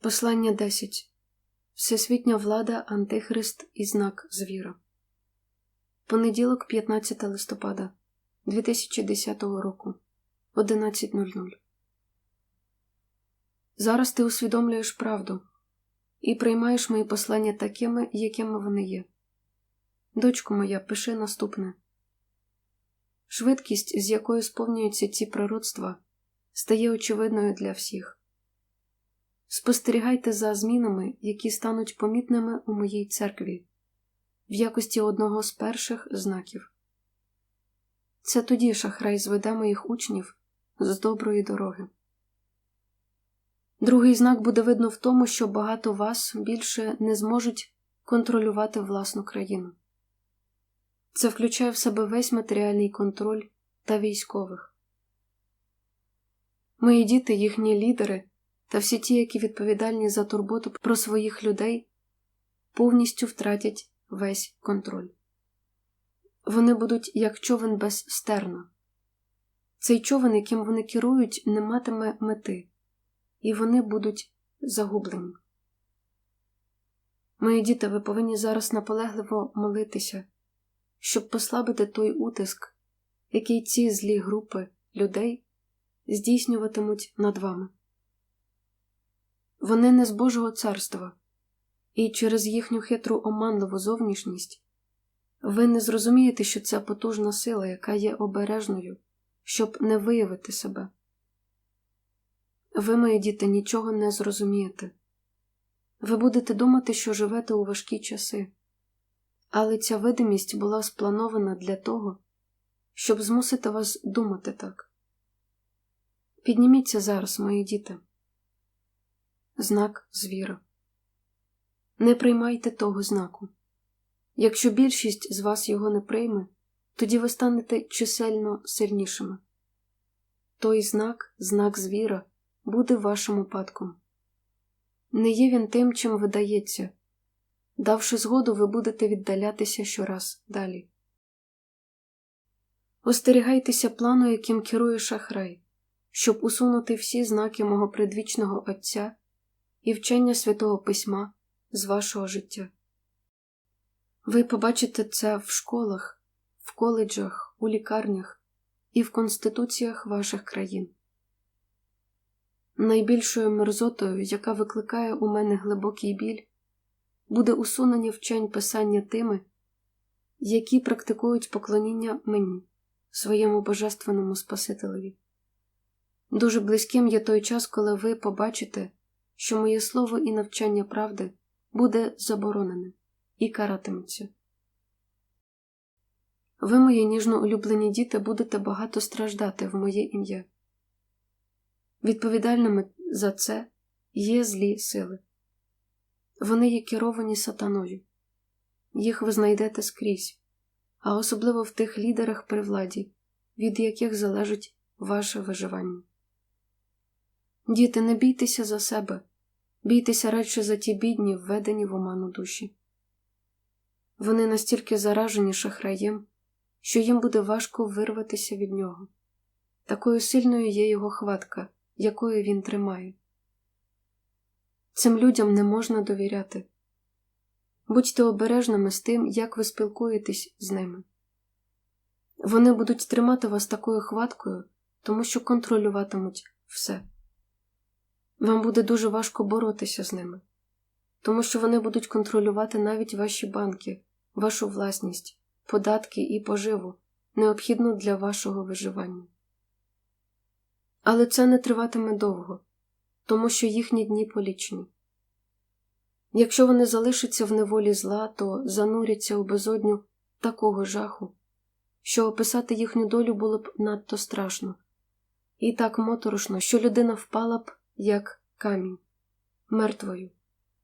Послання 10. Всесвітня влада, Антихрист і знак звіра. Понеділок, 15 листопада 2010 року 11.00. Зараз ти усвідомлюєш правду і приймаєш мої послання такими, якими вони є. Дочко моя, пиши наступне. Швидкість, з якою сповнюються ці пророцтва, стає очевидною для всіх. Спостерігайте за змінами, які стануть помітними у моїй церкві, в якості одного з перших знаків. Це тоді шахрай зведе моїх учнів з доброї дороги. Другий знак буде видно в тому, що багато вас більше не зможуть контролювати власну країну. Це включає в себе весь матеріальний контроль та військових. Мої діти, їхні лідери та всі ті, які відповідальні за турботу про своїх людей, повністю втратять весь контроль. Вони будуть як човен без стерна. Цей човен, яким вони керують, не матиме мети, і вони будуть загублені. Мої діти, ви повинні зараз наполегливо молитися, щоб послабити той утиск, який ці злі групи людей здійснюватимуть над вами. Вони не з Божого царства, і через їхню хитру оманливу зовнішність ви не зрозумієте, що це потужна сила, яка є обережною, щоб не виявити себе. Ви, мої діти, нічого не зрозумієте. Ви будете думати, що живете у важкі часи, але ця видимість була спланована для того, щоб змусити вас думати так. Підніміться зараз, мої діти знак звіра. Не приймайте того знаку. Якщо більшість з вас його не прийме, тоді ви станете чисельно сильнішими. Той знак, знак звіра, буде вашим упадком. Не є він тим, чим видається. Давши згоду, ви будете віддалятися щораз далі. Остерігайтеся плану, яким керує шахрай, щоб усунути всі знаки мого предвічного Отця і вчення Святого Письма з вашого життя. Ви побачите це в школах, в коледжах, у лікарнях і в конституціях ваших країн. Найбільшою мерзотою, яка викликає у мене глибокий біль, буде усунення вчень писання тими, які практикують поклоніння мені, своєму божественному Спасителеві. Дуже близьким є той час, коли ви побачите, що моє слово і навчання правди буде заборонене і каратиметься. Ви, мої ніжно улюблені діти, будете багато страждати в моє ім'я. Відповідальними за це є злі сили. Вони є керовані сатаною, їх ви знайдете скрізь, а особливо в тих лідерах при владі, від яких залежить ваше виживання. Діти, не бійтеся за себе, бійтеся радше за ті бідні, введені в оману душі. Вони настільки заражені шахраєм, що їм буде важко вирватися від нього. Такою сильною є його хватка, якою він тримає. Цим людям не можна довіряти. Будьте обережними з тим, як ви спілкуєтесь з ними. Вони будуть тримати вас такою хваткою, тому що контролюватимуть все. Вам буде дуже важко боротися з ними, тому що вони будуть контролювати навіть ваші банки, вашу власність, податки і поживу, необхідну для вашого виживання. Але це не триватиме довго, тому що їхні дні полічені. Якщо вони залишаться в неволі зла, то зануряться у безодню такого жаху, що описати їхню долю було б надто страшно, і так моторошно, що людина впала б як камінь, мертвою,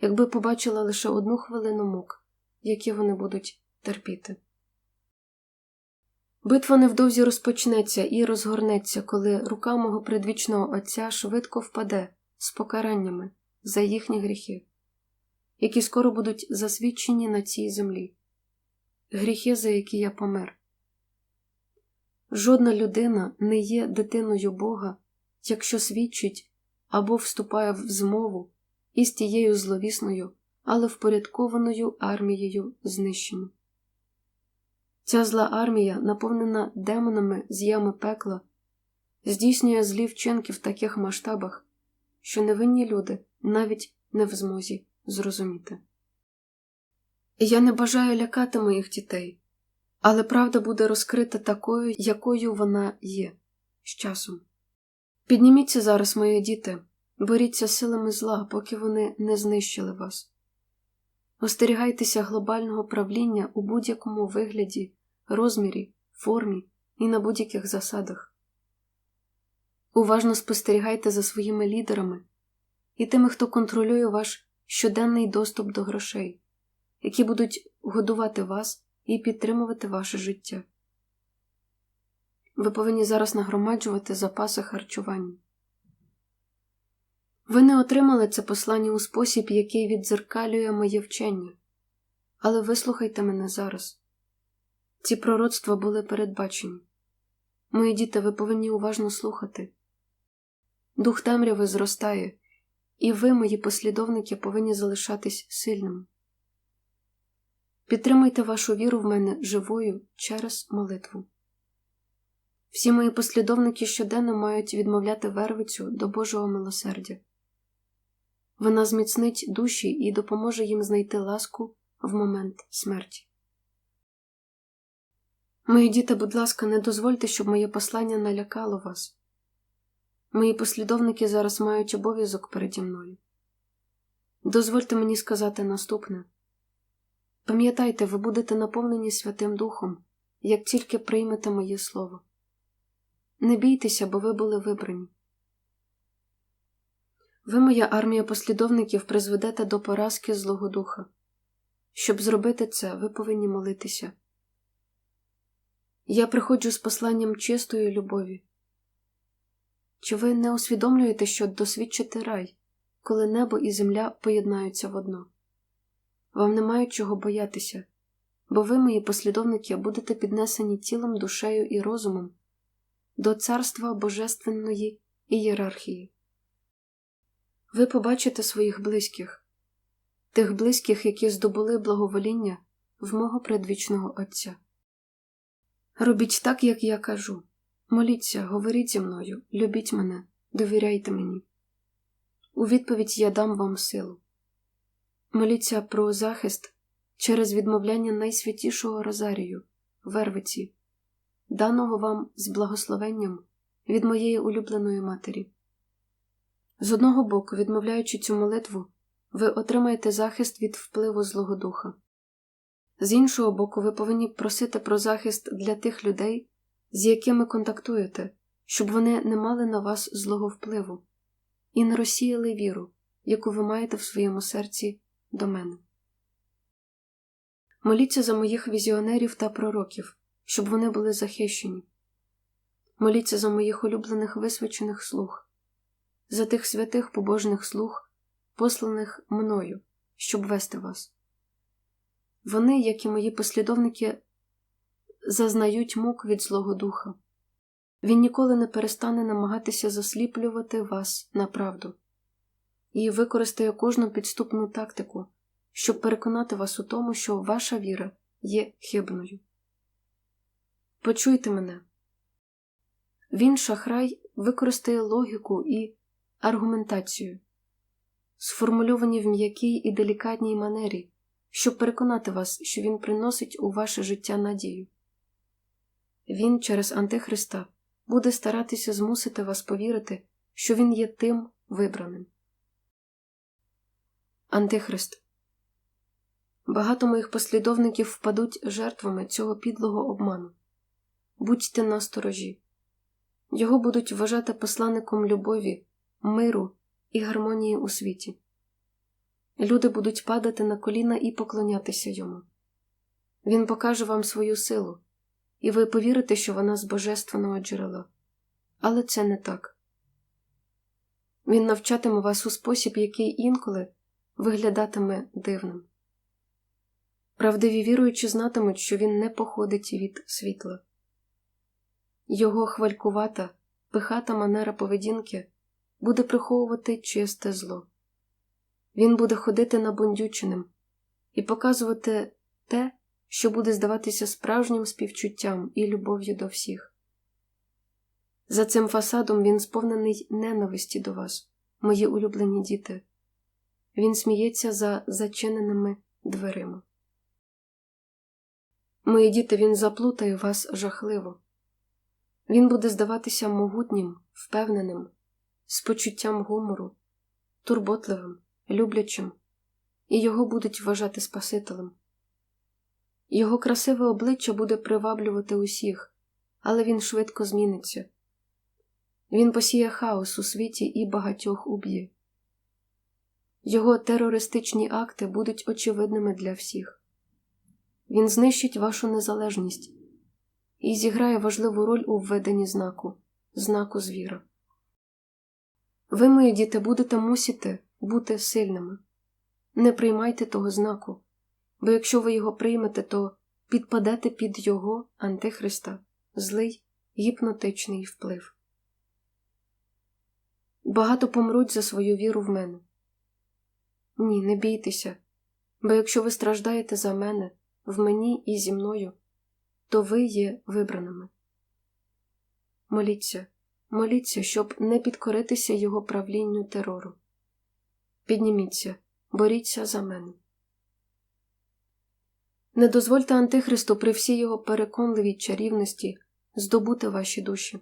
якби побачила лише одну хвилину мук, які вони будуть терпіти. Битва невдовзі розпочнеться і розгорнеться, коли рука мого предвічного Отця швидко впаде з покараннями за їхні гріхи, які скоро будуть засвідчені на цій землі, гріхи, за які я помер. Жодна людина не є дитиною Бога, якщо свідчить або вступає в змову із тією зловісною, але впорядкованою армією знищення. Ця зла армія, наповнена демонами з ями пекла, здійснює злі вчинки в таких масштабах, що невинні люди навіть не в змозі зрозуміти. Я не бажаю лякати моїх дітей, але правда буде розкрита такою, якою вона є з часом. Підніміться зараз, мої діти, боріться силами зла, поки вони не знищили вас. Остерігайтеся глобального правління у будь-якому вигляді, розмірі, формі і на будь-яких засадах. Уважно спостерігайте за своїми лідерами і тими, хто контролює ваш щоденний доступ до грошей, які будуть годувати вас і підтримувати ваше життя. Ви повинні зараз нагромаджувати запаси харчування. Ви не отримали це послання у спосіб, який віддзеркалює моє вчення, але вислухайте мене зараз. Ці пророцтва були передбачені. Мої діти, ви повинні уважно слухати. Дух темряви зростає, і ви, мої послідовники, повинні залишатись сильними. Підтримуйте вашу віру в мене живою через молитву. Всі мої послідовники щоденно мають відмовляти вервицю до Божого милосердя. Вона зміцнить душі і допоможе їм знайти ласку в момент смерті. Мої діти, будь ласка, не дозвольте, щоб моє послання налякало вас. Мої послідовники зараз мають обов'язок переді мною. Дозвольте мені сказати наступне пам'ятайте, ви будете наповнені Святим Духом, як тільки приймете моє Слово. Не бійтеся, бо ви були вибрані. Ви, моя армія послідовників, призведете до поразки Злого Духа. Щоб зробити це, ви повинні молитися. Я приходжу з посланням чистої любові. Чи ви не усвідомлюєте, що досвідчите рай, коли небо і земля поєднаються в одно? Вам немає чого боятися, бо ви, мої послідовники, будете піднесені тілом, душею і розумом до царства божественної ієрархії. Ви побачите своїх близьких, тих близьких, які здобули благовоління в мого предвічного Отця. Робіть так, як я кажу. Моліться, говоріть зі мною, любіть мене, довіряйте мені. У відповідь я дам вам силу. Моліться про захист через відмовляння найсвятішого Розарію, Вервиці, даного вам з благословенням від моєї улюбленої матері. З одного боку, відмовляючи цю молитву, ви отримаєте захист від впливу Злого Духа. З іншого боку, ви повинні просити про захист для тих людей, з якими контактуєте, щоб вони не мали на вас злого впливу і не розсіяли віру, яку ви маєте в своєму серці до мене. Моліться за моїх візіонерів та пророків, щоб вони були захищені. Моліться за моїх улюблених висвячених слуг, за тих святих побожних слуг, посланих мною, щоб вести вас. Вони, як і мої послідовники, зазнають мук від Злого Духа. Він ніколи не перестане намагатися засліплювати вас на правду і використає кожну підступну тактику, щоб переконати вас у тому, що ваша віра є хибною. Почуйте мене. Він, шахрай, використає логіку і аргументацію, сформульовані в м'якій і делікатній манері, щоб переконати вас, що він приносить у ваше життя надію. Він через Антихриста буде старатися змусити вас повірити, що він є тим вибраним. Антихрист. Багато моїх послідовників впадуть жертвами цього підлого обману. Будьте насторожі. Його будуть вважати посланником любові, миру і гармонії у світі. Люди будуть падати на коліна і поклонятися йому. Він покаже вам свою силу, і ви повірите, що вона з божественного джерела. Але це не так. Він навчатиме вас у спосіб, який інколи виглядатиме дивним. Правдиві віруючі знатимуть, що він не походить від світла. Його хвалькувата, пихата манера поведінки буде приховувати чисте зло. Він буде ходити набундюченим і показувати те, що буде здаватися справжнім співчуттям і любов'ю до всіх. За цим фасадом він сповнений ненависті до вас, мої улюблені діти. Він сміється за зачиненими дверима. Мої діти, він заплутає вас жахливо. Він буде здаватися могутнім, впевненим, з почуттям гумору, турботливим, люблячим, і його будуть вважати Спасителем. Його красиве обличчя буде приваблювати усіх, але він швидко зміниться. Він посіє хаос у світі і багатьох уб'є. Його терористичні акти будуть очевидними для всіх. Він знищить вашу незалежність і зіграє важливу роль у введенні знаку, знаку звіра. Ви, мої діти, будете мусити бути сильними. Не приймайте того знаку, бо якщо ви його приймете, то підпадете під його Антихриста, злий гіпнотичний вплив. Багато помруть за свою віру в мене. Ні, не бійтеся, бо якщо ви страждаєте за мене, в мені і зі мною, то ви є вибраними. Моліться, моліться, щоб не підкоритися його правлінню терору. Підніміться, боріться за мене. Не дозвольте Антихристу при всій його переконливій чарівності здобути ваші душі.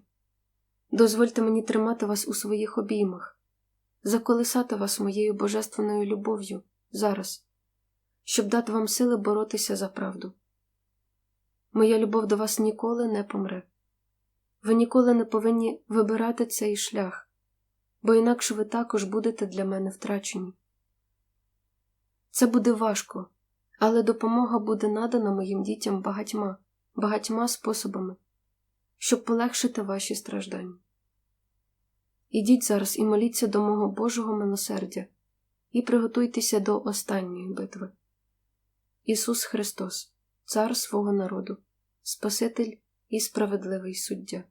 Дозвольте мені тримати вас у своїх обіймах, заколисати вас моєю божественною любов'ю зараз, щоб дати вам сили боротися за правду. Моя любов до вас ніколи не помре. Ви ніколи не повинні вибирати цей шлях, бо інакше ви також будете для мене втрачені. Це буде важко, але допомога буде надана моїм дітям багатьма, багатьма способами, щоб полегшити ваші страждання. Ідіть зараз і моліться до мого Божого милосердя і приготуйтеся до останньої битви. Ісус Христос, Цар свого народу, Спаситель і справедливий суддя.